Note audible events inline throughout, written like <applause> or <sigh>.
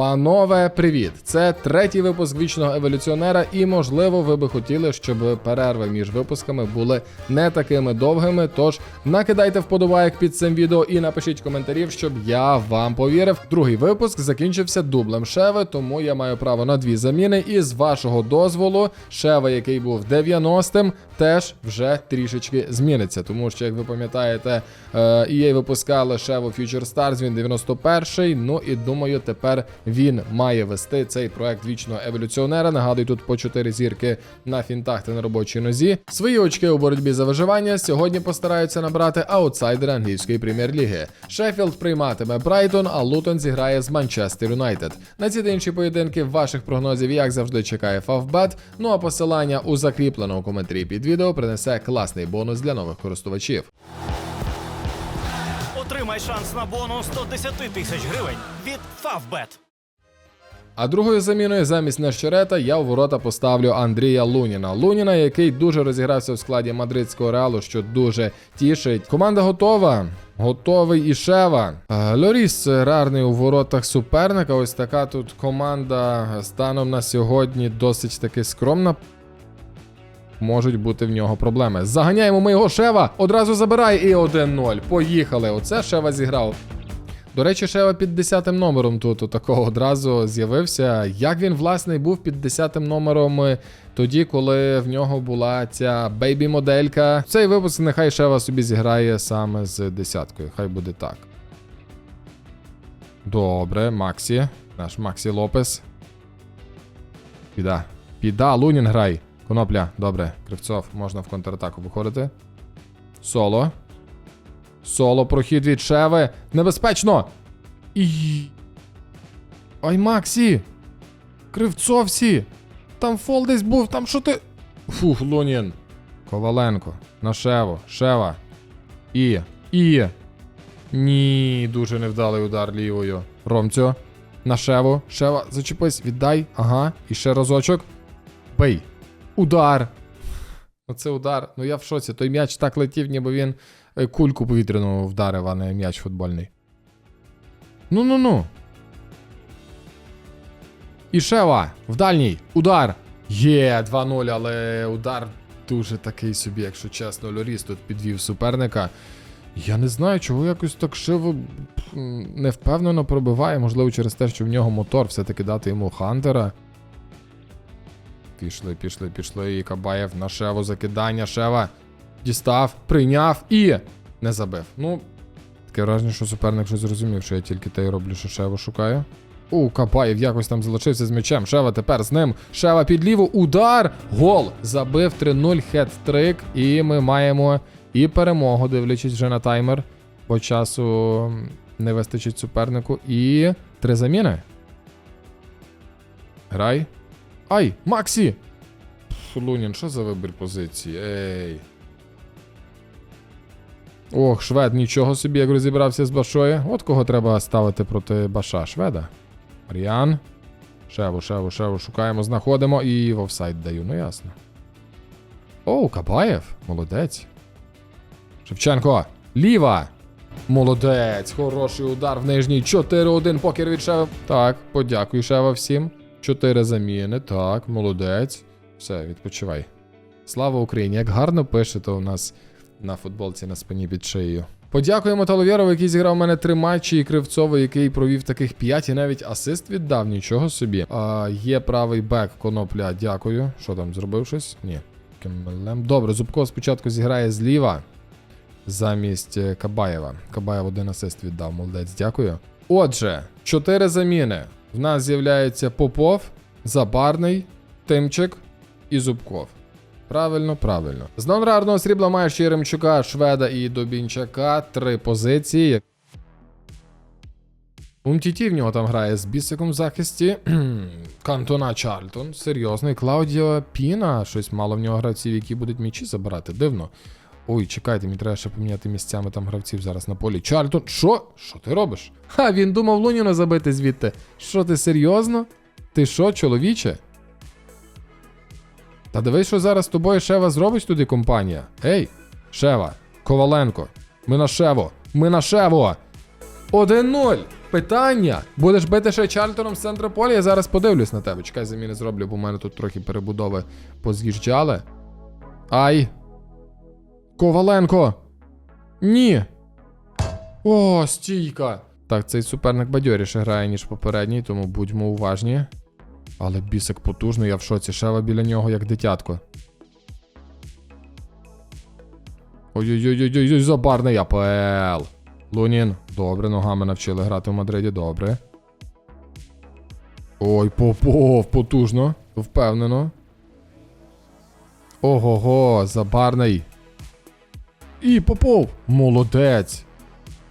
Панове, привіт! Це третій випуск вічного еволюціонера, і можливо, ви би хотіли, щоб перерви між випусками були не такими довгими. Тож накидайте вподобайок під цим відео і напишіть коментарів, щоб я вам повірив. Другий випуск закінчився дублем Шеви, тому я маю право на дві заміни. І з вашого дозволу, Шева, який був 90-м, теж вже трішечки зміниться. Тому що, як ви пам'ятаєте, е, EA випускали Шеву Future Stars, він 91-й. Ну і думаю, тепер він має вести цей проект вічного еволюціонера. Нагадую, тут по 4 зірки на фінтах та на робочій нозі. Свої очки у боротьбі за виживання сьогодні постараються набрати аутсайдери англійської прем'єр-ліги. Шеффілд прийматиме Брайтон, а Лутон зіграє з Манчестер Юнайтед. На ці та інші поєдинки ваших прогнозів, як завжди, чекає Фавбет. Ну а посилання у закріпленому коментарі під відео принесе класний бонус для нових користувачів. Отримай шанс на бонус 110 тисяч гривень від Favbet. А другою заміною замість Нещерета я у ворота поставлю Андрія Луніна. Луніна, який дуже розігрався в складі мадридського реалу, що дуже тішить. Команда готова. Готовий і Шева. Е, Лоріс рарний у воротах суперника. Ось така тут команда станом на сьогодні досить таки скромна. Можуть бути в нього проблеми. Заганяємо ми його Шева. Одразу забирає і 1-0. Поїхали. Оце Шева зіграв. До речі, Шева під 10 номером тут такого одразу з'явився. Як він, власне, був під 10 номером е, тоді, коли в нього була ця бейбі-моделька. Цей випуск нехай Шева собі зіграє саме з десяткою. Хай буде так. Добре, Максі. Наш Максі Лопес. Піда. Піда, Лунін грай. Конопля, добре. Кривцов, можна в контратаку виходити. Соло. Соло прохід від Шеви. Небезпечно. І. Ай, Максі! Кривцовсі! Там фол десь був, там що ти. Фух, Лунін. Коваленко. На Шеву. Шева. І. І. Ні, дуже невдалий удар лівою. Ромцю. На Шеву. Шева, зачепись, віддай. Ага. І ще разочок. Бей. Удар. Оце удар. Ну я в шоці. Той м'яч так летів, ніби він кульку повітряну вдарив, а не м'яч футбольний. Ну ну ну. Ішева, в дальній. Удар. Є, 2-0, але удар дуже такий собі, якщо чесно, Лоріс тут підвів суперника. Я не знаю, чого якось так шиво невпевнено пробиває. Можливо, через те, що в нього мотор, все-таки дати йому Хантера. Пішли, пішли, пішли. І Кабаєв на Шеву закидання. Шева дістав, прийняв і не забив. Ну, таке враження, що суперник щось зрозумів, що я тільки те й роблю, що Шеву шукаю. У, Кабаєв якось там залишився з м'ячем. Шева тепер з ним. Шева під ліву. Удар! Гол! Забив 3-0 хет-трик. І ми маємо і перемогу, дивлячись вже на таймер. Бо часу не вистачить супернику. І три заміни. Грай. Ай, Максі! Лунін, що за вибір позиції? Ей. Ох, швед, нічого собі, як розібрався з Башою. От кого треба ставити проти Баша. Шведа. Маріан. Шеву, шеву, шеву, шукаємо, знаходимо і в офсайд даю, ну ясно. Оу, Кабаєв. Молодець. Шевченко. Ліва. Молодець. Хороший удар в нижній. 4-1 покер від Шева. Так, подякую, Шева, всім. Чотири заміни. Так, молодець. Все, відпочивай. Слава Україні! Як гарно пишете у нас на футболці на спині під шиєю. Подякуємо Таловєрову, який зіграв у мене три матчі, і Кривцову, який провів таких п'ять і навіть асист віддав, нічого собі. А, є правий бек конопля, дякую. Що там, зробив щось? Ні. Добре, Зубко спочатку зіграє зліва замість е, Кабаєва. Кабаєв один асист віддав, молодець, дякую. Отже, чотири заміни. В нас з'являється Попов, Забарний, Тимчик і Зубков. Правильно, правильно. З нонрарного срібла маєш Єремчука, Шведа і Добінчака. Три позиції. Умтіті в нього там грає з бісиком в захисті. <clears throat> Кантона Чарльтон. Серйозний. Клаудіо Піна. Щось мало в нього гравців, які будуть м'ячі забирати. Дивно. Ой, чекайте, мені треба ще поміняти місцями там гравців зараз на полі. Чарльтон, що? Що ти робиш? Ха, він думав Луніна забити звідти. Що ти серйозно? Ти що, чоловіче? Та дивись, що зараз з тобою Шева зробить туди компанія. Ей, Шева, Коваленко. Ми на Шево. Ми на Шево. 1-0. Питання. Будеш бити ще Чарльтоном з центра поля, я зараз подивлюсь на тебе. Чекай, заміни зроблю, бо в мене тут трохи перебудови поз'їжджали. Ай. Коваленко. Ні. О, стійка. Так, цей суперник бадьоріше грає, ніж попередній, тому будьмо уважні. Але бісик потужний, я в шоці. Шева біля нього, як дитятко. Ой-ой-ой, забарний АПЛ. Лунін. Добре, ногами навчили грати в Мадриді, добре. Ой, Попов, потужно. Впевнено. Ого-го, забарний. І Попов! Молодець!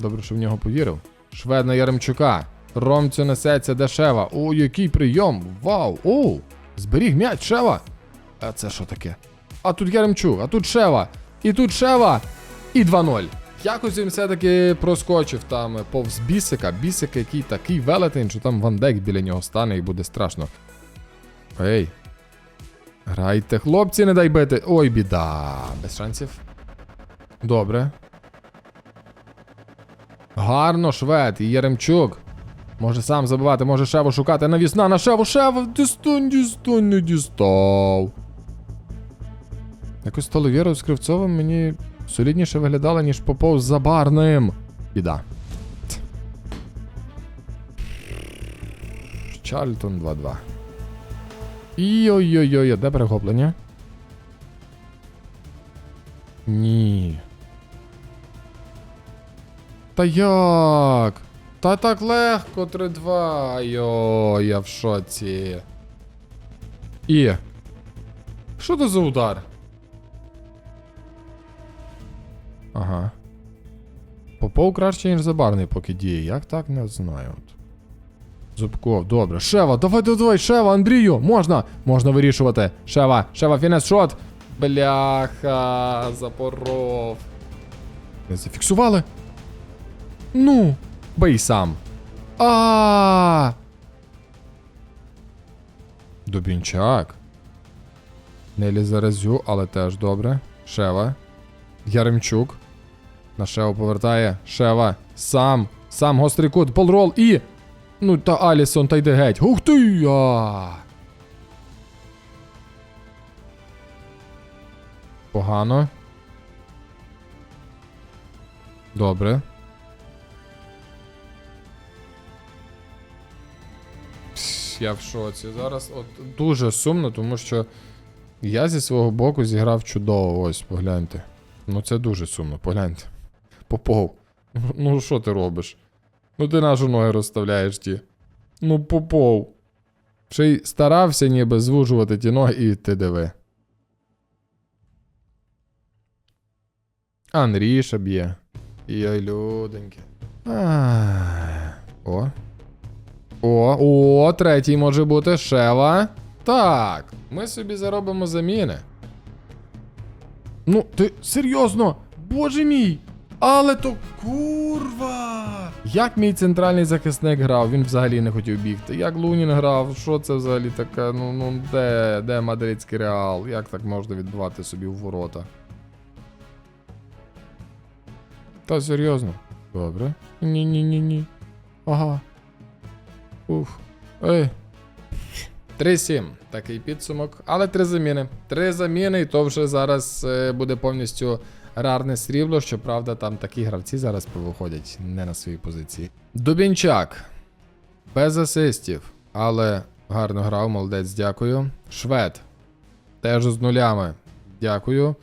Добре, що в нього повірив. Швед на Яремчука. Ромцю несеться дешева. О, який прийом! Вау! О! Зберіг м'яч, Шева! А це що таке? А тут Яремчук, а тут Шева. І тут Шева. І 2-0. Якось він все-таки проскочив там повз бісика. Бісик, який такий велетень, що там Ван Дейк біля нього стане і буде страшно. Ей. Грайте, хлопці, не дай бити. Ой, біда. Без шансів. Добре. Гарно, швед і Яремчук. Може сам забивати, може Шеву шукати. Навісна на Шеву, Шеву, дістань, дістань, не дістав. Якось Толовєров з Кривцовим мені солідніше виглядало, ніж Попов з Забарним. Біда. Чарльтон 2-2. І ой-ой-ой, де перехоплення? Ні. Та як? Та так легко 3-2. Йо, я в шоці. І. Що це за удар? Ага. Попов краще, ніж забарний, поки діє. Як так, не знаю. Зубков, добре. Шева, давай, давай, давай, Шева, Андрію, можна, можна вирішувати. Шева, Шева, фінес шот. Бляха, запоров. Не зафіксували? Ну, бий сам. А. Дубінчак. Нелі Заразю, але теж добре. Шева. Яремчук. На Шеву повертає. Шева. Сам. Сам гострий кут. Полрол і. Ну та Алісон та йде геть. Ух ти! А! Погано. Добре. Я в шоці. Зараз от дуже сумно, тому що я зі свого боку зіграв чудово. Ось, погляньте. Ну це дуже сумно, погляньте. Попов. Ну що ти робиш? Ну ти нашу ноги розставляєш ті. Ну, попов. Ще й старався ніби звужувати ті ноги і ти диви. Анріша б'є. Йой, люденьки. Ах. О. О, о, третій може бути Шева. Так, ми собі заробимо заміни. Ну, ти серйозно? Боже мій! Але то курва! Як мій центральний захисник грав, він взагалі не хотів бігти. Як Лунін грав, що це взагалі таке? Ну, ну де, де мадридський реал? Як так можна відбивати собі в ворота? Та серйозно? Добре. Ні-ні-ні-ні. Ага. Уф. Ей. 3-7. Такий підсумок. Але три заміни. Три заміни, і то вже зараз е, буде повністю рарне срібло. Щоправда, там такі гравці зараз повиходять не на свої позиції. Дубінчак. Без асистів. Але гарно грав, молодець, дякую. Швед. Теж з нулями. Дякую.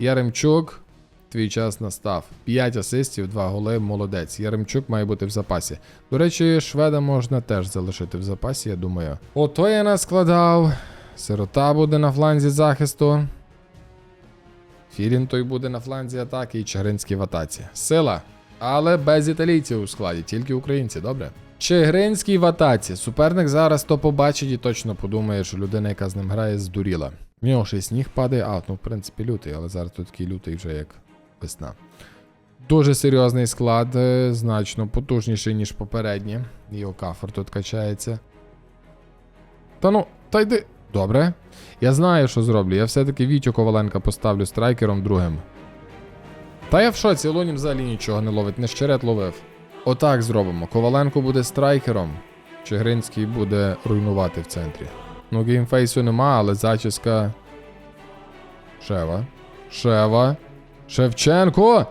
Яремчук. Твій час настав. 5 асистів, 2 голи, молодець. Яремчук має бути в запасі. До речі, шведа можна теж залишити в запасі, я думаю. Ото я наскладав. Сирота буде на фланзі захисту. Філін той буде на фланзі атаки і Чигринський в атаці. Сила. Але без італійців у складі, тільки українці, добре? Чигринський в атаці. Суперник зараз то побачить і точно подумає, що людина, яка з ним грає, здуріла. В нього ще сніг падає, а, ну в принципі лютий, але зараз тут такий лютий вже як весна. Дуже серйозний склад, е, значно потужніший, ніж попередні. І Окафор тут качається. Та ну, та йди. Добре. Я знаю, що зроблю. Я все-таки Вітю Коваленка поставлю страйкером другим. Та я в шоці, Лунін взагалі нічого не ловить, не щерет ловив. Отак зробимо. Коваленко буде страйкером. Чигринський буде руйнувати в центрі. Ну, геймфейсу нема, але зачіска. Шева. Шева. Шевченко.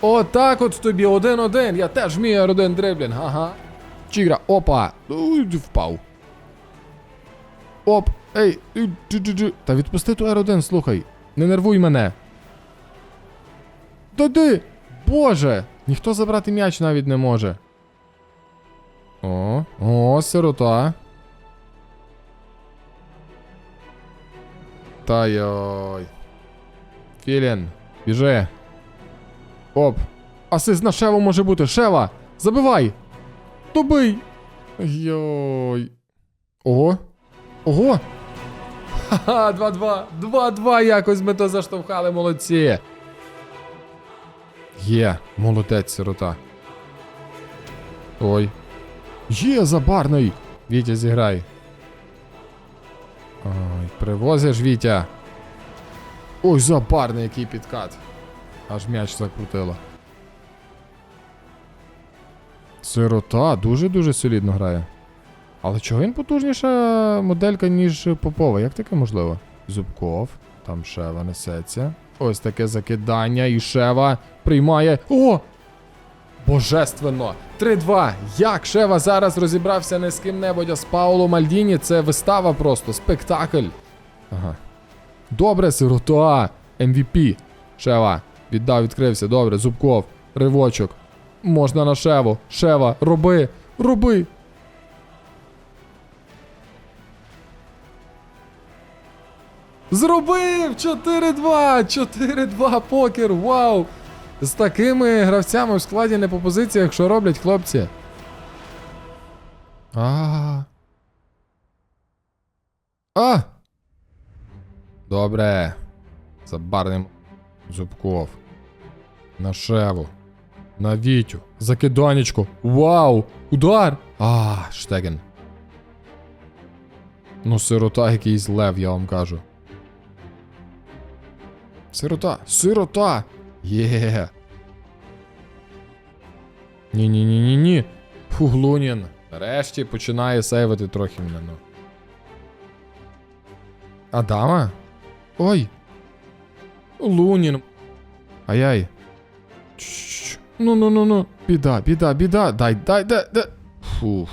Отак от тобі один-один. Я теж вмію один дриблінг. Ага. Чігра, опа. Уй, Впав. Оп. Ей. Та відпусти ту R1, слухай. Не нервуй мене. Та ти! Боже! Ніхто забрати м'яч навіть не може. О, о, сирота. Та йой. Філін, біжи. Оп. Асист на Шеву може бути. Шева! Забивай! Добий! Йой. Ого. Ого! Ха-ха, 2-2. 2-2 якось ми то заштовхали, молодці. Є, молодець сирота. Ой. Є, забарний! Вітя, зіграй. Ой, привозиш, Вітя. Ой, забарний який підкат. Аж м'яч закрутило. Сирота дуже-дуже солідно грає. Але чого він потужніша моделька, ніж Попова? Як таке можливо? Зубков, там Шева несеться. Ось таке закидання, і Шева приймає. О! Божественно! 3-2. Як Шева зараз розібрався не з ким-небудь, а з Пауло Мальдіні. Це вистава просто, спектакль. Ага. Добре, сирота. MVP. Шева. Віддав, відкрився. Добре, Зубков. Ривочок. Можна на Шеву. Шева, роби. Роби. Зробив! 4-2! 4-2 покер! Вау! З такими гравцями в складі не по позиціях, що роблять хлопці. А. А. Добре. Забарним Зубков. На Шеву. На Вітю. Закиданечку. Вау! Удар! А, Штеген. Ну, сирота якийсь лев, я вам кажу. Сирота! Сирота! Є. Ні-ні-ні-ні-ні. Фух, Лунін. Нарешті починає сейвити трохи мене, ну. Адама? Ой. Лунін. Ай-яй. Ну-ну-ну-ну. Біда, біда, біда. Дай, дай, дай, дай. Фуф.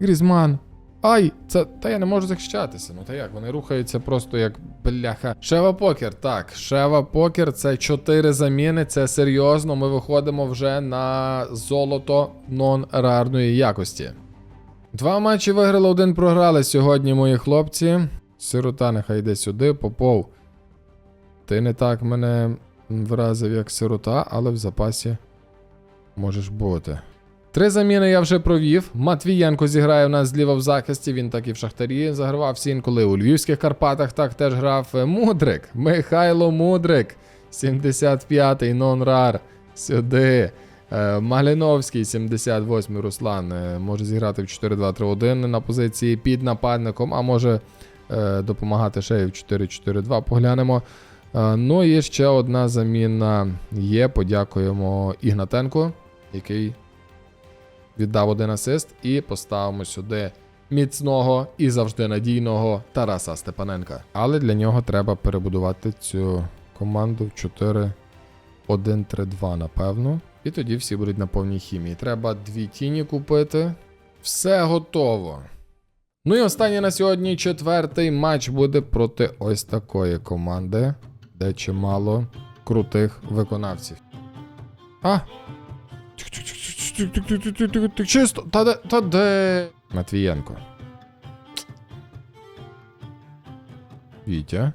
Грізман. Ай, це. Та я не можу захищатися. Ну та як, вони рухаються просто як бляха. Шева покер, так. Шева покер це 4 заміни, це серйозно. Ми виходимо вже на золото нон-рарної якості. Два матчі виграли, один програли сьогодні, мої хлопці. Сирота нехай йде сюди, попов. Ти не так мене вразив, як сирота, але в запасі можеш бути. Три заміни я вже провів. Матвієнко зіграє в нас зліва в захисті. Він так і в Шахтарі загравався інколи у Львівських Карпатах так теж грав. Е, Мудрик, Михайло Мудрик, 75-й нон-рар. Сюди. Е, Малиновський, 78-й Руслан. е, Може зіграти в 4-2-3-1 на позиції під нападником, а може допомагати ще й в 4-4-2. Поглянемо. Е, Ну і ще одна заміна є. Подякуємо Ігнатенку, який віддав один асист, і поставимо сюди міцного і завжди надійного Тараса Степаненка. Але для нього треба перебудувати цю команду в 4-1-3-2, напевно. І тоді всі будуть на повній хімії. Треба дві тіні купити. Все готово. Ну і останній на сьогодні четвертий матч буде проти ось такої команди, де чимало крутих виконавців. А, Чисто. Та де. Та де. Матвієнко. Вітя.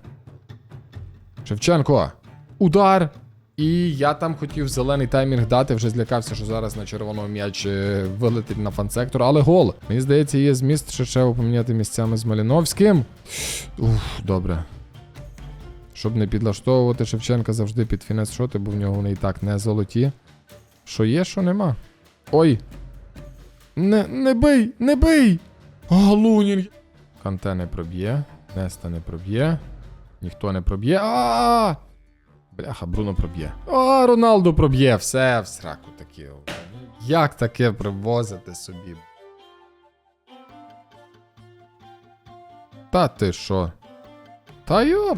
Шевченко. Удар. І я там хотів зелений таймінг дати, вже злякався, що зараз на червоному м'яч е, вилетить на фан-сектор, але гол. Мені здається, є зміст ще Шеву поміняти місцями з Маліновським. Уф, добре. Щоб не підлаштовувати Шевченка завжди під фінес шоти, бо в нього вони і так не золоті. Що є, що нема. Ой. Не, не бий, не бий! А, Лунін. Канте не проб'є. Неста не проб'є. Ніхто не проб'є. А! Бляха, Бруно проб'є. О, Роналду проб'є, все в сраку такі. Як таке привозити собі? Та ти що? Та йоп.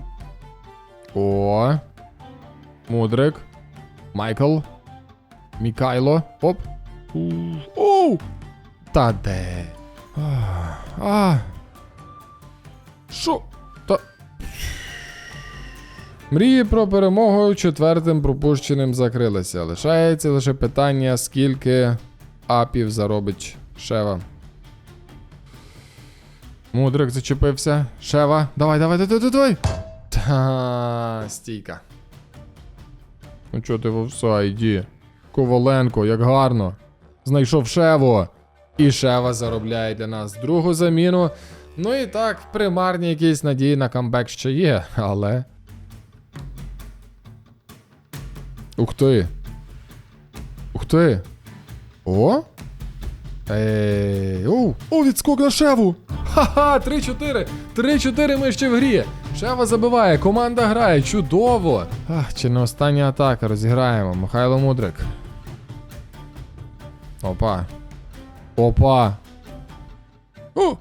О. Мудрик. Майкл. Мікайло. Оп. Оу. Та де? А. Що? Мрії про перемогу четвертим пропущеним закрилися. Лишається лише питання, скільки апів заробить Шева. Мудрик зачепився. Шева. Давай, давай, давай, давай, давай. Та, стійка. Ну чого ти в офсайді? Коваленко, як гарно. Знайшов Шеву. І Шева заробляє для нас другу заміну. Ну і так, примарні якісь надії на камбек ще є, але. Ух ти. Ух ти. О? Ей, оу, о, відскок на Шеву! Ха-ха, 3-4. 3-4 ми ще в грі. Шева забиває, команда грає, чудово. Ах, чи не остання атака розіграємо. Михайло Мудрик. Опа. Опа. О!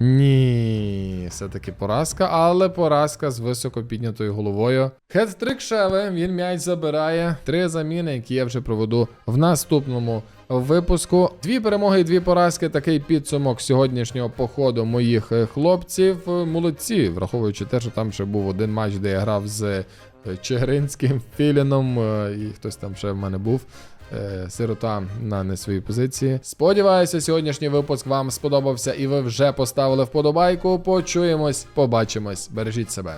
Ні, все-таки поразка, але поразка з високо піднятою головою. Хет-трик Шеве, він м'яч забирає. Три заміни, які я вже проведу в наступному випуску. Дві перемоги і дві поразки. Такий підсумок сьогоднішнього походу моїх е, хлопців. Молодці, враховуючи те, що там ще був один матч, де я грав з е, Чигиринським Філіном, е, і хтось там ще в мене був. Е, Сирота на не своїй позиції. Сподіваюся, сьогоднішній випуск вам сподобався і ви вже поставили вподобайку. Почуємось, побачимось. Бережіть себе.